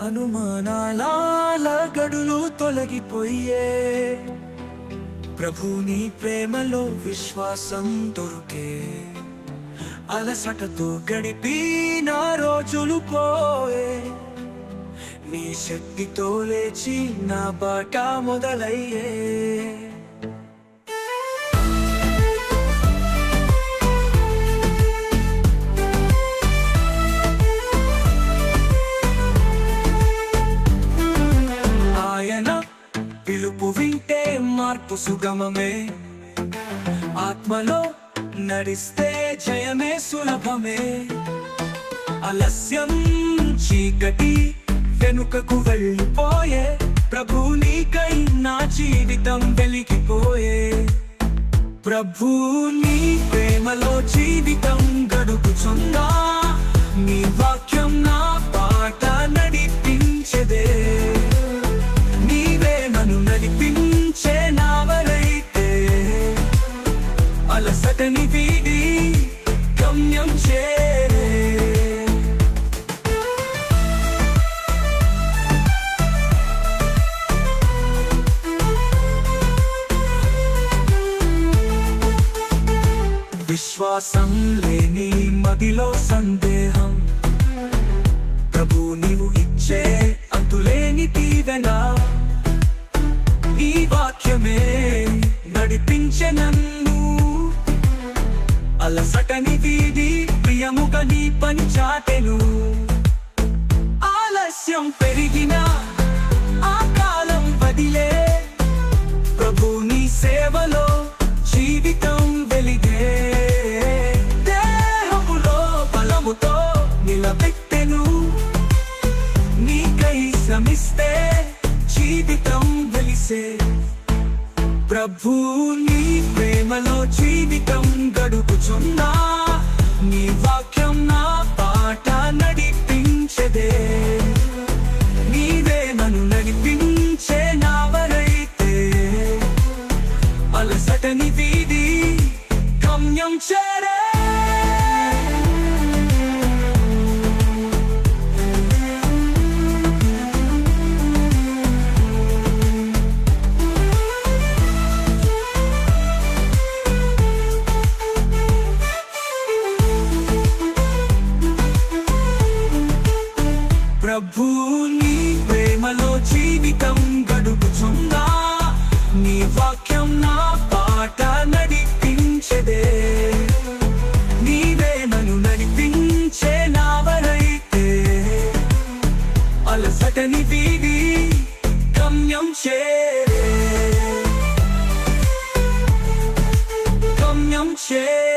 అనుమానాల గడులు తొలగిపోయే. ప్రభు నీ ప్రేమలో విశ్వాసం దొరికే. అలసటతో గడిపిన రోజులు పోయే. నీ శక్తితో లేచి నా బాట మొదలయ్యే. మార్పు సుగమమే. ఆత్మలో నడిస్తే జయమే సులభమే. అలస్యం చీకటి వెనుకకు వెళ్ళిపోయే. ప్రభు నీకై నా జీవితం వెలిగిపోయే. ప్రభు నీ ప్రేమలో జీవితం గడుపుచుందా? నీ అలసటని వీడి గమ్యం చేరే. విశ్వాసం లేని మదిలో సందేహం. ప్రభు నీవు ఇచ్చే అలసటని వీడి ప్రియముగా నీ పని చాటెను. ఆలస్యం పెరిగిన ఆ కాలం వదిలే. ప్రభు నీ సేవలో జీవితం వెలిగే. దేహములో బలముతో నిలబెట్టెను. నీకై శ్రమిస్తే జీవితం వెలిసే. ప్రభు నీ ప్రేమలో జీవితం గడుపుచున్నా నీ వాక్యం నా పాట నడిపించదే. నీవే నన్ను నడిపించే నావరైతే. అలసటని వీధి గమ్యం చేరే ప్రభు నీ ప్రేమలో జీవితం గడుపుచున్నా. నీ వాక్యం నా పాట నడిపించదే. నీవే నన్ను నడిపించే నావరైతే. అలసటని వీడి గమ్యం చేరే. గమ్యం చేరే